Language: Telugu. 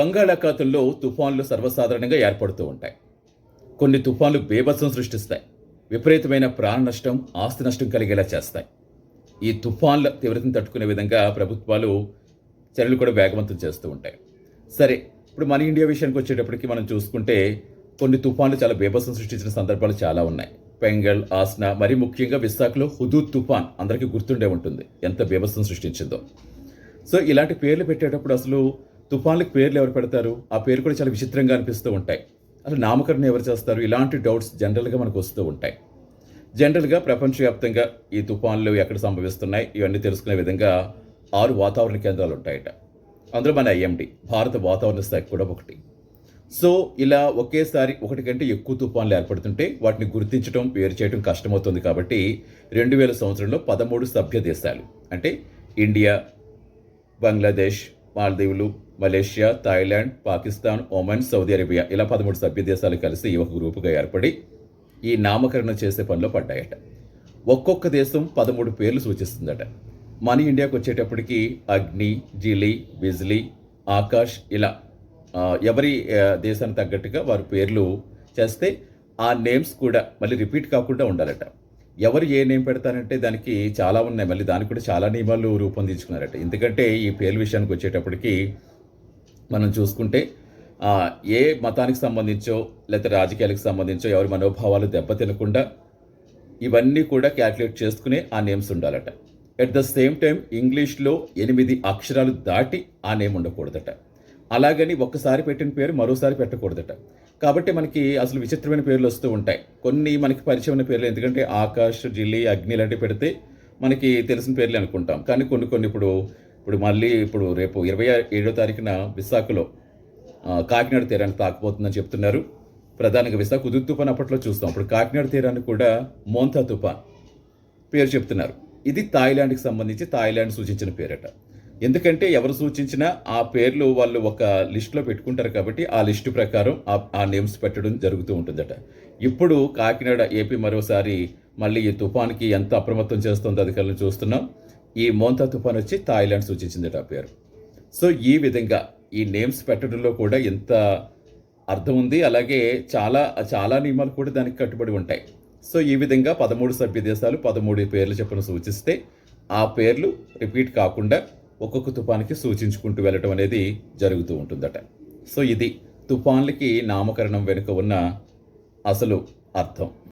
బంగాళాఖాతంలో తుఫాన్లు సర్వసాధారణంగా ఏర్పడుతూ ఉంటాయి. కొన్ని తుఫాన్లు బేభత్సం సృష్టిస్తాయి. విపరీతమైన ప్రాణ నష్టం ఆస్తి నష్టం కలిగేలా చేస్తాయి. ఈ తుఫాన్ల తీవ్రతను తట్టుకునే విధంగా ప్రభుత్వాలు చర్యలు కూడా వేగవంతం చేస్తూ ఉంటాయి. సరే ఇప్పుడు మన ఇండియా విషయానికి వచ్చేటప్పటికి మనం చూసుకుంటే కొన్ని తుఫాన్లు చాలా బేభత్సం సృష్టించిన సందర్భాలు చాలా ఉన్నాయి. పెంగల్ ఆస్నా మరి ముఖ్యంగా విశాఖలో హుదూద్ తుఫాన్ అందరికీ గుర్తుండే ఉంటుంది. ఎంత బేభత్సం సృష్టించిందో. సో ఇలాంటి పేర్లు పెట్టేటప్పుడు అసలు తుఫాన్లకు పేర్లు ఎవరు పెడతారు? ఆ పేరు కూడా చాలా విచిత్రంగా అనిపిస్తూ ఉంటాయి. అసలు నామకరణం ఎవరు చేస్తారు? ఇలాంటి డౌట్స్ జనరల్గా మనకు వస్తూ ఉంటాయి. జనరల్గా ప్రపంచవ్యాప్తంగా ఈ తుఫాన్లు ఎక్కడ సంభవిస్తున్నాయి? ఇవన్నీ తెలుసుకునే విధంగా ఆరు వాతావరణ కేంద్రాలు ఉంటాయట. అందులో మన ఐఎండి భారత వాతావరణ శాఖ కూడా ఒకటి. సో ఇలా ఒకేసారి ఒకటి కంటే ఎక్కువ తుఫాన్లు ఏర్పడుతుంటే వాటిని గుర్తించడం వేరు చేయడం కష్టమవుతుంది కాబట్టి రెండు వేల సంవత్సరంలో పదమూడు సభ్య దేశాలు అంటే India Bangladesh మాల్దీవులు Malaysia Thailand Pakistan Oman Saudi Arabia ఇలా పదమూడు సభ్య దేశాలు కలిసి ఒక గ్రూపుగా ఏర్పడి ఈ నామకరణం చేసే పనిలో పడ్డాయట. ఒక్కొక్క దేశం పదమూడు పేర్లు సూచిస్తుందట. మన ఇండియాకి వచ్చేటప్పటికి అగ్ని జిలి బిజ్లీ ఆకాష్ ఇలా ఎవరి దేశానికి తగ్గట్టుగా వారి పేర్లు చేస్తే ఆ నేమ్స్ కూడా మళ్ళీ రిపీట్ కాకుండా ఉండాలట. ఎవరు ఏ నేమ్ పెడతారంటే దానికి చాలా ఉన్నాయి. మళ్ళీ దానికి కూడా చాలా నియమాలు రూపొందించుకున్నారట. ఎందుకంటే ఈ పేర్ల విషయానికి వచ్చేటప్పటికి మనం చూసుకుంటే ఏ మతానికి సంబంధించో లేకపోతే రాజకీయాలకు సంబంధించో ఎవరి మనోభావాలు దెబ్బతినకుండా ఇవన్నీ కూడా క్యాల్కులేట్ చేసుకునే ఆ నేమ్స్ ఉండాలట. ఎట్ ద సేమ్ టైం ఇంగ్లీష్లో ఎనిమిది అక్షరాలు దాటి ఆ నేమ్ ఉండకూడదట. అలాగని ఒక్కసారి పెట్టిన పేరు మరోసారి పెట్టకూడదట. కాబట్టి మనకి అసలు విచిత్రమైన పేర్లు వస్తూ ఉంటాయి. కొన్ని మనకి పరిచయమైన పేర్లు ఎందుకంటే ఆకాష్ జిల్లి అగ్ని లాంటివి పెడితే మనకి తెలిసిన పేర్లు అనుకుంటాం. కానీ కొన్ని కొన్ని ఇప్పుడు ఇప్పుడు మళ్ళీ ఇప్పుడు రేపు ఇరవై ఏడో తారీఖున విశాఖలో కాకినాడ తీరాన్ని తాకపోతుందని చెప్తున్నారు. ప్రధానంగా విశాఖ ఉదు తుఫాన్ అప్పట్లో చూస్తాం. ఇప్పుడు కాకినాడ తీరాన్ని కూడా మోంతా తుఫాన్ పేరు చెప్తున్నారు. ఇది థాయిలాండ్కి సంబంధించి థాయిలాండ్ సూచించిన పేరట. ఎందుకంటే ఎవరు సూచించినా ఆ పేర్లు వాళ్ళు ఒక లిస్టులో పెట్టుకుంటారు కాబట్టి ఆ లిస్టు ప్రకారం ఆ- ఆ నేమ్స్ పెట్టడం జరుగుతూ ఉంటుందట. ఇప్పుడు కాకినాడ ఏపీ మరోసారి మళ్ళీ ఈ తుఫాన్కి ఎంత అప్రమత్తం చేస్తుందో అధికారులు చూస్తున్నాం. ఈ మోంతా తుఫాన్ వచ్చి థాయిలాండ్ సూచించిందట ఆ పేరు. సో ఈ విధంగా ఈ నేమ్స్ పెట్టడంలో కూడా ఎంత అర్థం ఉంది అలాగే చాలా చాలా నియమాలు కూడా దానికి కట్టుబడి ఉంటాయి. సో ఈ విధంగా పదమూడు సభ్య దేశాలు పదమూడు పేర్లు చెప్పిన సూచిస్తే ఆ పేర్లు రిపీట్ కాకుండా ఒక్కొక్క తుపానికి సూచించుకుంటూ వెళ్ళటం అనేది జరుగుతూ ఉంటుందట. సో ఇది తుఫాన్లకి నామకరణం వెనుక ఉన్న అసలు అర్థం.